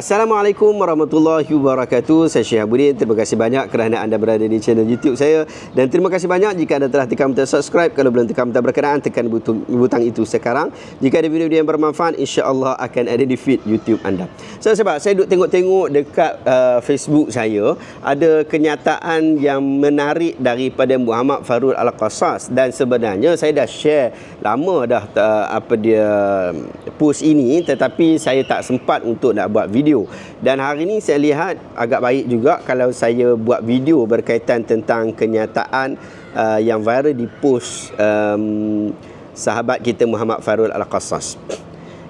Assalamualaikum warahmatullahi wabarakatuh. Saya Syekh. Terima kasih banyak kerana anda berada di channel YouTube saya dan terima kasih banyak jika anda telah tekan butang subscribe. Kalau belum tekan butang berkenaan tekan butang, butang itu sekarang. Jika ada video-video yang bermanfaat, insya-Allah akan ada di feed YouTube anda. So, sebab saya duduk tengok-tengok dekat uh, Facebook saya ada kenyataan yang menarik daripada Muhammad Farul Al-Qassas dan sebenarnya saya dah share lama dah uh, apa dia post ini tetapi saya tak sempat untuk nak buat video video. Dan hari ini saya lihat agak baik juga kalau saya buat video berkaitan tentang kenyataan uh, yang viral di post um, sahabat kita Muhammad Farul Al-Qassas.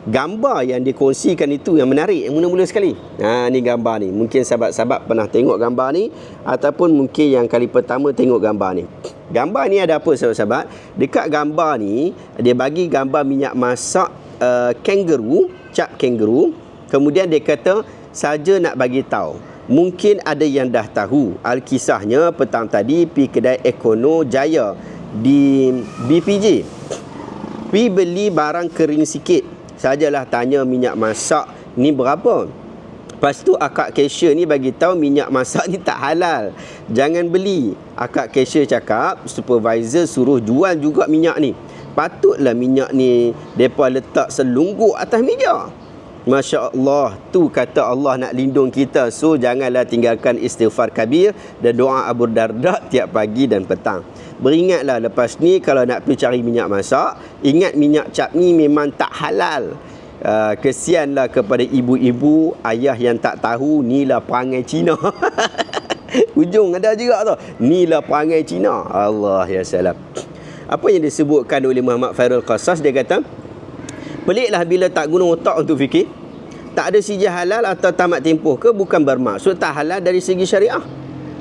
Gambar yang dikongsikan itu yang menarik, yang mula-mula sekali. Ha, ni gambar ni. Mungkin sahabat-sahabat pernah tengok gambar ni ataupun mungkin yang kali pertama tengok gambar ni. Gambar ni ada apa sahabat-sahabat? Dekat gambar ni, dia bagi gambar minyak masak uh, kangaroo, cap kangaroo Kemudian dia kata saja nak bagi tahu. Mungkin ada yang dah tahu. Alkisahnya petang tadi pi kedai Ekono Jaya di BPJ. Pi beli barang kering sikit. Sajalah tanya minyak masak ni berapa. Lepas tu akak cashier ni bagi tahu minyak masak ni tak halal. Jangan beli. Akak cashier cakap supervisor suruh jual juga minyak ni. Patutlah minyak ni depa letak selungguk atas meja. Masya Allah Tu kata Allah nak lindung kita. So janganlah tinggalkan istighfar kabir Dan doa Abu Darda tiap pagi dan petang. Beringatlah lepas ni Kalau nak pergi cari minyak masak Ingat minyak cap ni memang tak halal. Uh, Kesianlah kepada ibu-ibu Ayah yang tak tahu Inilah perangai Cina. Ujung ada juga tu. Inilah perangai Cina. Allah ya salam. Apa yang disebutkan oleh Muhammad Fairul Qasas Dia kata Peliklah bila tak guna otak untuk fikir. Tak ada sijil halal atau tamat tempoh ke bukan bermaksud tak halal dari segi syariah.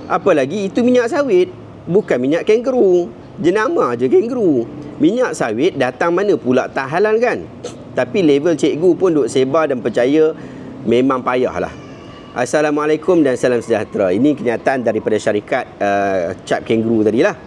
Apalagi itu minyak sawit, bukan minyak kangaroo. Jenama je kangaroo. Minyak sawit datang mana pula tak halal kan? Tapi level cikgu pun duk sebar dan percaya memang payahlah. Assalamualaikum dan salam sejahtera. Ini kenyataan daripada syarikat uh, cap kangaroo tadilah.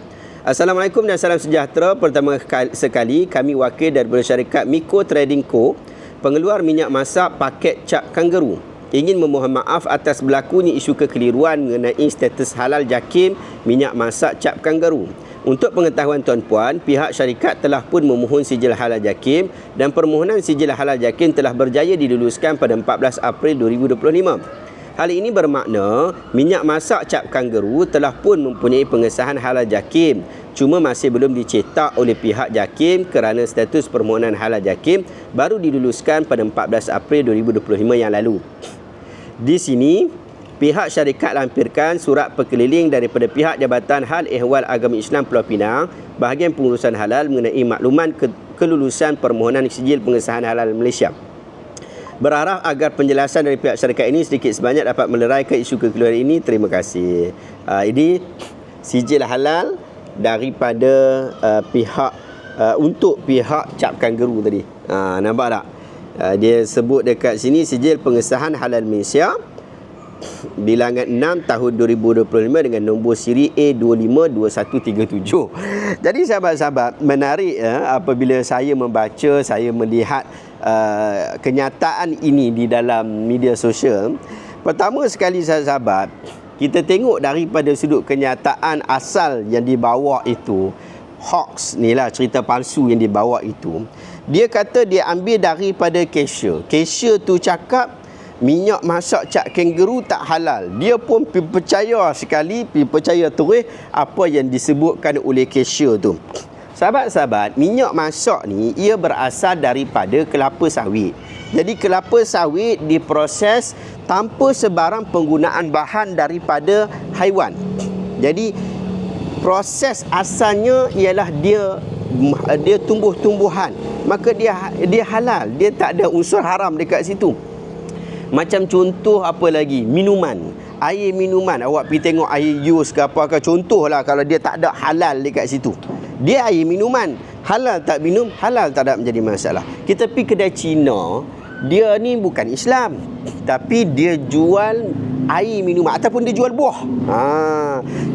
Assalamualaikum dan salam sejahtera. Pertama sekali kami wakil daripada syarikat Miko Trading Co. Pengeluar minyak masak paket cap kangaroo. Ingin memohon maaf atas berlakunya isu kekeliruan mengenai status halal jakim minyak masak cap kangaroo. Untuk pengetahuan tuan-puan, pihak syarikat telah pun memohon sijil halal jakim dan permohonan sijil halal jakim telah berjaya diluluskan pada 14 April 2025. Hal ini bermakna minyak masak cap kangaroo telah pun mempunyai pengesahan halal jakim cuma masih belum dicetak oleh pihak jakim kerana status permohonan halal jakim baru diluluskan pada 14 April 2025 yang lalu. Di sini, pihak syarikat lampirkan surat perkeliling daripada pihak Jabatan Hal Ehwal Agama Islam Pulau Pinang bahagian pengurusan halal mengenai makluman kelulusan permohonan sijil pengesahan halal Malaysia berharap agar penjelasan dari pihak syarikat ini sedikit sebanyak dapat meleraikan isu kekeliruan ini. Terima kasih. Uh, ini sijil halal daripada uh, pihak uh, untuk pihak cap kangaroo tadi. Uh, nampak tak? Uh, dia sebut dekat sini sijil pengesahan halal Malaysia bilangan 6 tahun 2025 dengan nombor siri A252137. Jadi sahabat-sahabat, menarik ya, apabila saya membaca, saya melihat uh, kenyataan ini di dalam media sosial. Pertama sekali sahabat-sahabat, kita tengok daripada sudut kenyataan asal yang dibawa itu, hoax ni lah cerita palsu yang dibawa itu. Dia kata dia ambil daripada cashier. Cashier tu cakap minyak masak cak kangaroo tak halal. Dia pun percaya sekali, percaya terus apa yang disebutkan oleh cashier tu. Sahabat-sahabat, minyak masak ni ia berasal daripada kelapa sawit. Jadi kelapa sawit diproses tanpa sebarang penggunaan bahan daripada haiwan. Jadi proses asalnya ialah dia dia tumbuh-tumbuhan. Maka dia dia halal, dia tak ada unsur haram dekat situ. Macam contoh apa lagi? Minuman. Air minuman. Awak pergi tengok air yus ke apa ke. Contohlah kalau dia tak ada halal dekat situ. Dia air minuman. Halal tak minum, halal tak ada menjadi masalah. Kita pergi kedai Cina, dia ni bukan Islam. Tapi dia jual air minuman ataupun dia jual buah. Ha,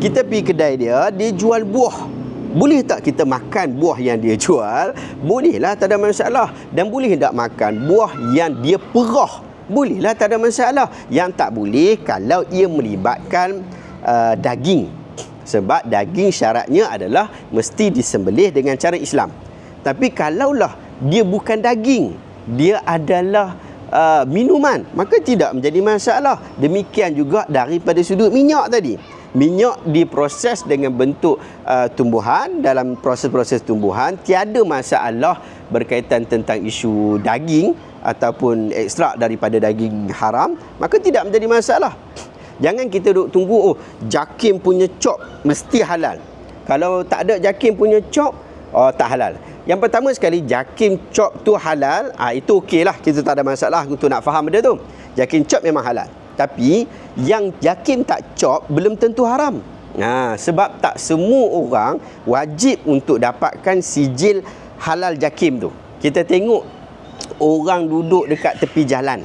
kita pergi kedai dia, dia jual buah. Boleh tak kita makan buah yang dia jual? Bolehlah, tak ada masalah. Dan boleh tak makan buah yang dia perah bolehlah tak ada masalah. Yang tak boleh kalau ia melibatkan uh, daging. Sebab daging syaratnya adalah mesti disembelih dengan cara Islam. Tapi kalaulah dia bukan daging dia adalah uh, minuman maka tidak menjadi masalah. Demikian juga daripada sudut minyak tadi. Minyak diproses dengan bentuk uh, tumbuhan. Dalam proses-proses tumbuhan tiada masalah berkaitan tentang isu daging ataupun ekstrak daripada daging haram maka tidak menjadi masalah. Jangan kita duk tunggu oh jakim punya cop mesti halal. Kalau tak ada jakim punya cop oh tak halal. Yang pertama sekali jakim cop tu halal ah itu okeylah kita tak ada masalah untuk nak faham benda tu. Jakim cop memang halal. Tapi yang yakin tak cop belum tentu haram. Ha, sebab tak semua orang wajib untuk dapatkan sijil halal jakim tu. Kita tengok orang duduk dekat tepi jalan.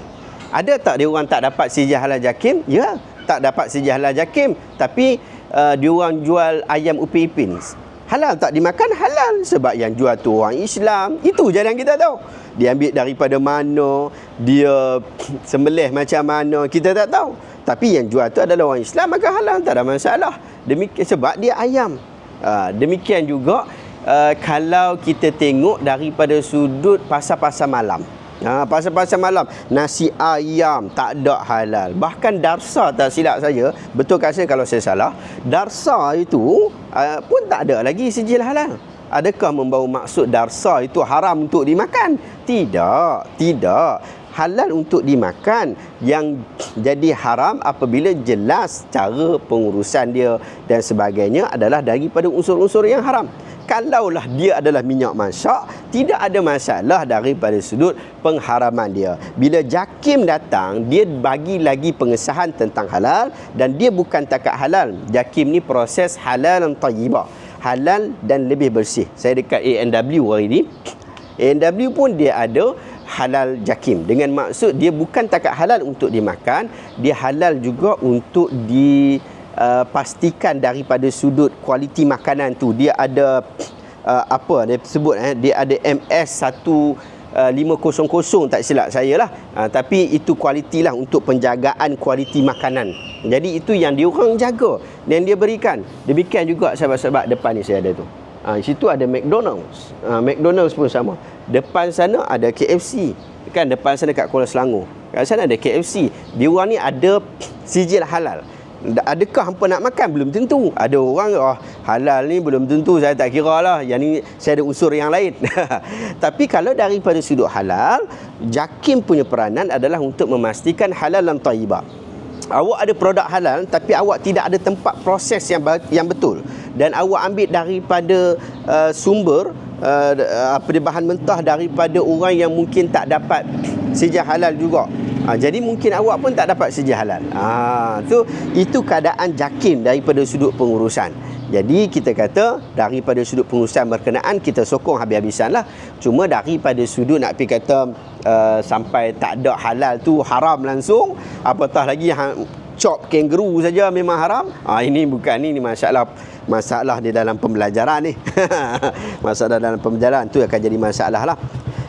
Ada tak dia orang tak dapat sijil halal jakim? Ya, tak dapat sijil halal jakim. Tapi uh, dia orang jual ayam upi ipin. Halal tak dimakan? Halal. Sebab yang jual tu orang Islam. Itu je yang kita tahu dia ambil daripada mana dia sembelih macam mana kita tak tahu tapi yang jual tu adalah orang Islam maka halal tak ada masalah demikian sebab dia ayam uh, demikian juga uh, kalau kita tengok daripada sudut pasar-pasar malam Ha, pasal-pasal malam nasi ayam tak ada halal. Bahkan darsa tak silap saya, betul kasih kalau saya salah, darsa itu uh, pun tak ada lagi sijil halal adakah membawa maksud darsa itu haram untuk dimakan? Tidak, tidak. Halal untuk dimakan yang jadi haram apabila jelas cara pengurusan dia dan sebagainya adalah daripada unsur-unsur yang haram. Kalaulah dia adalah minyak masak, tidak ada masalah daripada sudut pengharaman dia. Bila Jakim datang, dia bagi lagi pengesahan tentang halal dan dia bukan takat halal. Jakim ni proses halal dan tayyibah halal dan lebih bersih. Saya dekat ANW hari ini. ANW pun dia ada halal jakim. Dengan maksud dia bukan takat halal untuk dimakan, dia halal juga untuk dipastikan uh, daripada sudut kualiti makanan tu. Dia ada uh, apa dia sebut eh dia ada MS 1 Uh, 500 tak silap saya lah. Uh, tapi itu kualiti lah untuk penjagaan kualiti makanan. Jadi itu yang dia orang jaga dan dia berikan. Demikian juga sahabat-sahabat depan ni saya ada tu. Uh, situ ada McDonald's. Uh, McDonald's pun sama. Depan sana ada KFC kan depan sana kat Kuala Selangor. Kat sana ada KFC dia orang ni ada sijil halal adakah hampa nak makan? Belum tentu. Ada orang oh halal ni belum tentu saya tak kira lah. Yang ni saya ada unsur yang lain. Tapi kalau daripada sudut halal jakim punya peranan adalah untuk memastikan halal dan taibah awak ada produk halal tapi awak tidak ada tempat proses yang yang betul. Dan awak ambil daripada uh, sumber uh, apa bahan mentah daripada orang yang mungkin tak dapat sejah halal juga Ha, jadi mungkin awak pun tak dapat sedia halal. Ha, tu itu keadaan jakim daripada sudut pengurusan. Jadi kita kata daripada sudut pengurusan berkenaan kita sokong habis-habisan lah. Cuma daripada sudut nak pergi kata uh, sampai tak ada halal tu haram langsung. Apatah lagi yang chop kangaroo saja memang haram. Ha, ini bukan ini, ini masalah masalah di dalam pembelajaran ni. masalah dalam pembelajaran tu akan jadi masalah lah.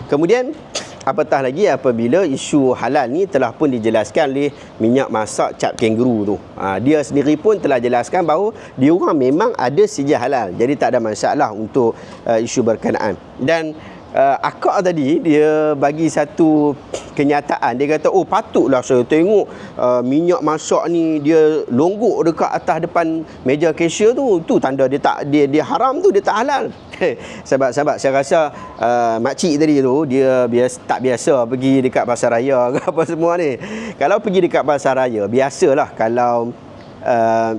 Kemudian apatah lagi apabila isu halal ni telah pun dijelaskan oleh minyak masak cap kangaroo tu. Ha, dia sendiri pun telah jelaskan bahawa dia orang memang ada sijil halal. Jadi tak ada masalah untuk uh, isu berkenaan. Dan uh, akak tadi dia bagi satu kenyataan. Dia kata oh patutlah saya tengok uh, minyak masak ni dia longgok dekat atas depan meja cashier tu. Tu tanda dia tak dia dia haram tu dia tak halal. Sebab-sebab saya rasa uh, makcik tadi tu dia biasa tak biasa pergi dekat pasar raya ke apa semua ni. Kalau pergi dekat pasar raya biasalah kalau uh,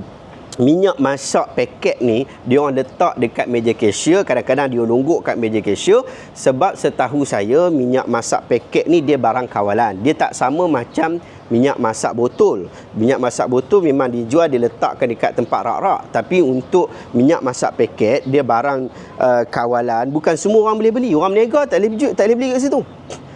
minyak masak paket ni dia orang letak dekat meja cashier. Kadang-kadang dia longgok kat meja cashier sebab setahu saya minyak masak paket ni dia barang kawalan. Dia tak sama macam minyak masak botol. Minyak masak botol memang dijual diletakkan dekat tempat rak-rak. Tapi untuk minyak masak paket dia barang uh, kawalan. Bukan semua orang boleh beli. Orang berniaga tak boleh tak boleh beli kat situ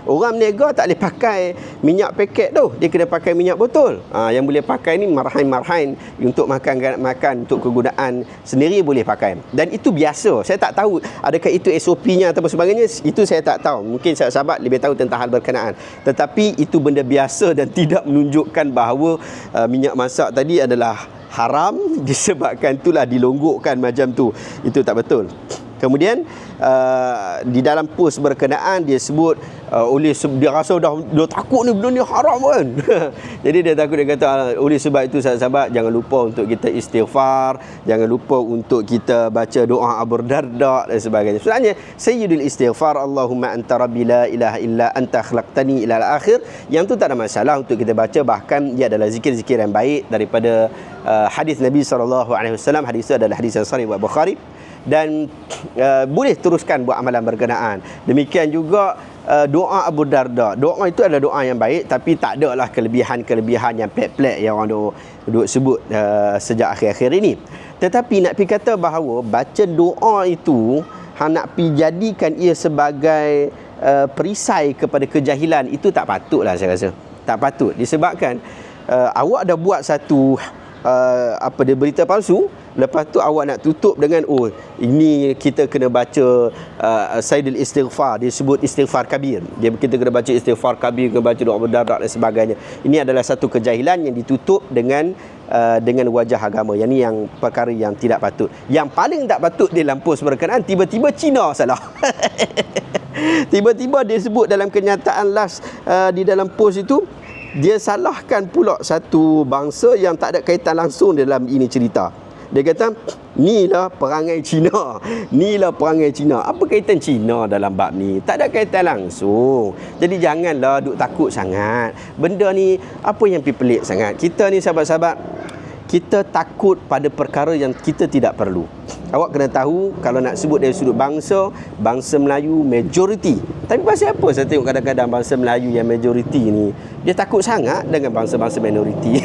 Orang berniaga tak boleh pakai minyak paket tu. Dia kena pakai minyak botol. Ha, yang boleh pakai ni marhain-marhain untuk makan makan untuk kegunaan sendiri boleh pakai. Dan itu biasa. Saya tak tahu adakah itu SOP-nya atau sebagainya. Itu saya tak tahu. Mungkin sahabat-sahabat lebih tahu tentang hal berkenaan. Tetapi itu benda biasa dan tidak menunjukkan bahawa uh, minyak masak tadi adalah haram disebabkan itulah dilonggokkan macam tu. Itu tak betul. Kemudian uh, di dalam post berkenaan dia sebut uh, oleh dia rasa dah dia takut ni benda ni haram kan. Jadi dia takut dia kata ah, oleh sebab itu sahabat-sahabat jangan lupa untuk kita istighfar, jangan lupa untuk kita baca doa Abu Darda dan sebagainya. Sebenarnya sayyidul istighfar Allahumma anta rabbi la ilaha illa anta khalaqtani ila al-akhir yang tu tak ada masalah untuk kita baca bahkan dia adalah zikir-zikir yang baik daripada uh, hadis Nabi sallallahu alaihi wasallam hadis itu adalah hadis yang sahih Bukhari dan uh, boleh teruskan buat amalan berkenaan. Demikian juga uh, doa Abu Darda. Doa itu adalah doa yang baik tapi tak ada lah kelebihan-kelebihan yang pek-pek yang orang duk, duk sebut uh, sejak akhir-akhir ini. Tetapi nak pergi kata bahawa baca doa itu hang nak pergi jadikan ia sebagai uh, perisai kepada kejahilan itu tak patutlah saya rasa. Tak patut disebabkan uh, awak dah buat satu uh, apa dia berita palsu lepas tu awak nak tutup dengan oh ini kita kena baca uh, Saidul Istighfar. Dia sebut istighfar kabir. Dia kita kena baca istighfar kabir kena baca doa berdarah dan sebagainya. Ini adalah satu kejahilan yang ditutup dengan uh, dengan wajah agama. Yang ini yang perkara yang tidak patut. Yang paling tak patut di post berkenaan tiba-tiba Cina salah. Tiba-tiba dia sebut dalam kenyataan last uh, di dalam post itu dia salahkan pula satu bangsa yang tak ada kaitan langsung dalam ini cerita. Dia kata, inilah perangai Cina. Inilah perangai Cina. Apa kaitan Cina dalam bab ni? Tak ada kaitan langsung. Jadi janganlah duk takut sangat. Benda ni, apa yang pelik sangat? Kita ni sahabat-sahabat, kita takut pada perkara yang kita tidak perlu. Awak kena tahu kalau nak sebut dari sudut bangsa, bangsa Melayu majoriti. Tapi pasal apa saya tengok kadang-kadang bangsa Melayu yang majoriti ni dia takut sangat dengan bangsa-bangsa minoriti.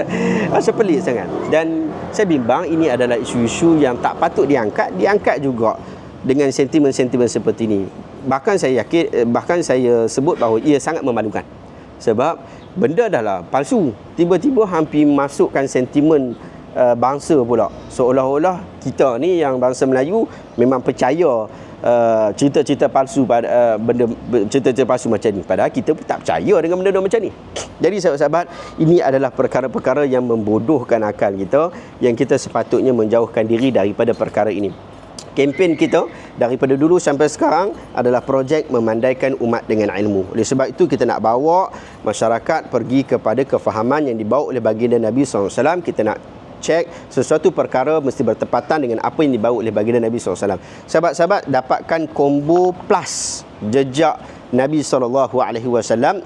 Rasa pelik sangat. Dan saya bimbang ini adalah isu-isu yang tak patut diangkat, diangkat juga dengan sentimen-sentimen seperti ini. Bahkan saya yakin eh, bahkan saya sebut bahawa ia sangat memalukan. Sebab benda dah lah palsu. Tiba-tiba hampir masukkan sentimen uh, bangsa pula. Seolah-olah kita ni yang bangsa Melayu memang percaya uh, cerita-cerita palsu pada uh, benda cerita-cerita palsu macam ni. Padahal kita pun tak percaya dengan benda-benda macam ni. Jadi sahabat-sahabat ini adalah perkara-perkara yang membodohkan akal kita yang kita sepatutnya menjauhkan diri daripada perkara ini kempen kita daripada dulu sampai sekarang adalah projek memandaikan umat dengan ilmu. Oleh sebab itu kita nak bawa masyarakat pergi kepada kefahaman yang dibawa oleh baginda Nabi SAW. Kita nak cek sesuatu perkara mesti bertepatan dengan apa yang dibawa oleh baginda Nabi SAW. Sahabat-sahabat dapatkan combo plus jejak Nabi SAW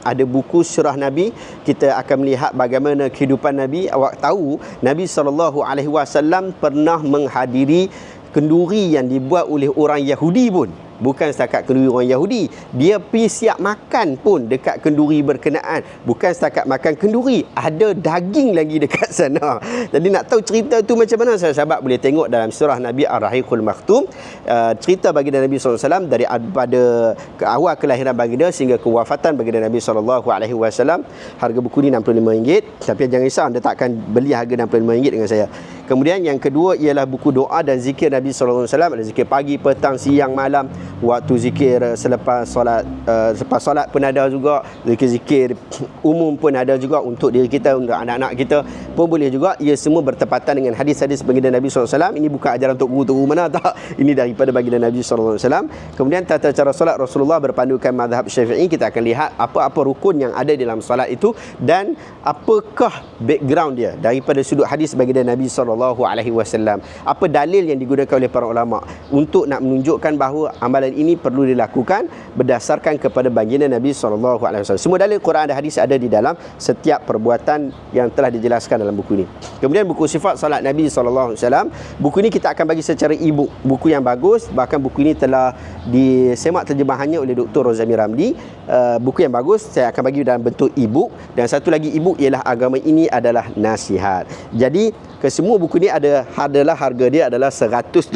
ada buku surah Nabi kita akan melihat bagaimana kehidupan Nabi awak tahu Nabi SAW pernah menghadiri kenduri yang dibuat oleh orang Yahudi pun. Bukan setakat kenduri orang Yahudi. Dia pergi siap makan pun dekat kenduri berkenaan. Bukan setakat makan kenduri. Ada daging lagi dekat sana. Jadi nak tahu cerita tu macam mana sahabat boleh tengok dalam surah Nabi Ar-Rahiqul Maktum uh, cerita baginda Nabi SAW dari pada ke awal kelahiran baginda sehingga kewafatan baginda Nabi SAW harga buku ni RM65 tapi jangan risau anda tak akan beli harga RM65 dengan saya Kemudian yang kedua ialah buku doa dan zikir Nabi wasallam, ada zikir pagi, petang, siang, malam, waktu zikir selepas solat uh, selepas solat pun ada juga, zikir-zikir umum pun ada juga untuk diri kita, untuk anak-anak kita pun boleh juga. Ia semua bertepatan dengan hadis-hadis baginda Nabi wasallam. Ini bukan ajaran untuk guru-guru mana tak. Ini daripada baginda Nabi wasallam. Kemudian tata cara solat Rasulullah berpandukan mazhab Syafi'i, kita akan lihat apa-apa rukun yang ada dalam solat itu dan apakah background dia daripada sudut hadis baginda Nabi wasallam. Apa dalil yang digunakan oleh para ulama untuk nak menunjukkan bahawa amalan ini perlu dilakukan berdasarkan kepada baginda Nabi sallallahu alaihi wasallam. Semua dalil Quran dan hadis ada di dalam setiap perbuatan yang telah dijelaskan dalam buku ini. Kemudian buku sifat salat Nabi sallallahu alaihi wasallam, buku ini kita akan bagi secara e-book, buku yang bagus, bahkan buku ini telah disemak terjemahannya oleh Dr. Rozami Ramli. Uh, buku yang bagus saya akan bagi dalam bentuk e-book dan satu lagi e-book ialah agama ini adalah nasihat. Jadi Kesemua buku ni ada adalah harga dia adalah RM170.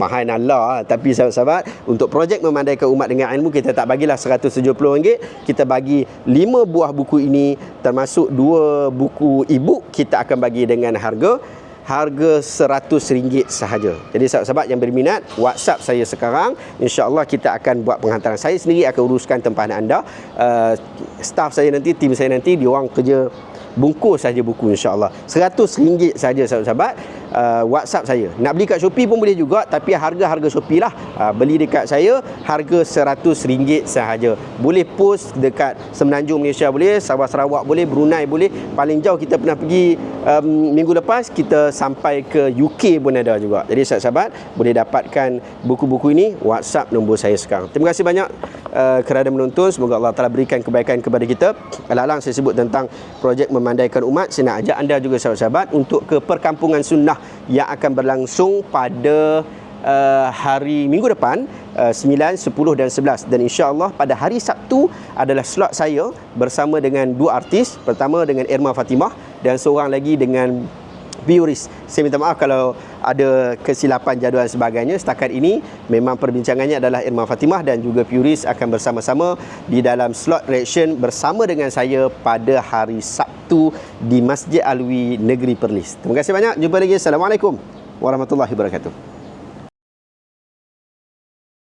Mahal Allah tapi sahabat-sahabat untuk projek memandaikan umat dengan ilmu kita tak bagilah RM170. Kita bagi 5 buah buku ini termasuk dua buku e-book kita akan bagi dengan harga harga RM100 sahaja. Jadi sahabat-sahabat yang berminat, WhatsApp saya sekarang. InsyaAllah kita akan buat penghantaran. Saya sendiri akan uruskan tempahan anda. Uh, staff saya nanti, tim saya nanti, diorang kerja bungkus saja buku insya-Allah. RM100 saja sahabat-sahabat. Uh, WhatsApp saya. Nak beli kat Shopee pun boleh juga tapi harga-harga Shopee lah. Uh, beli dekat saya harga RM100 sahaja. Boleh post dekat Semenanjung Malaysia boleh, Sabah Sarawak boleh, Brunei boleh. Paling jauh kita pernah pergi um, minggu lepas kita sampai ke UK pun ada juga. Jadi sahabat-sahabat boleh dapatkan buku-buku ini WhatsApp nombor saya sekarang. Terima kasih banyak uh, kerana menonton. Semoga Allah telah berikan kebaikan kepada kita. Alang-alang saya sebut tentang projek memandaikan umat. Saya nak ajak anda juga sahabat-sahabat untuk ke perkampungan sunnah yang akan berlangsung pada uh, hari minggu depan uh, 9, 10 dan 11 dan insya-Allah pada hari Sabtu adalah slot saya bersama dengan dua artis. Pertama dengan Irma Fatimah dan seorang lagi dengan Biuris. Saya minta maaf kalau ada kesilapan jadual sebagainya. Setakat ini memang perbincangannya adalah Irma Fatimah dan juga Puris akan bersama-sama di dalam slot reaction bersama dengan saya pada hari Sabtu di Masjid Alwi Negeri Perlis. Terima kasih banyak. Jumpa lagi. Assalamualaikum warahmatullahi wabarakatuh.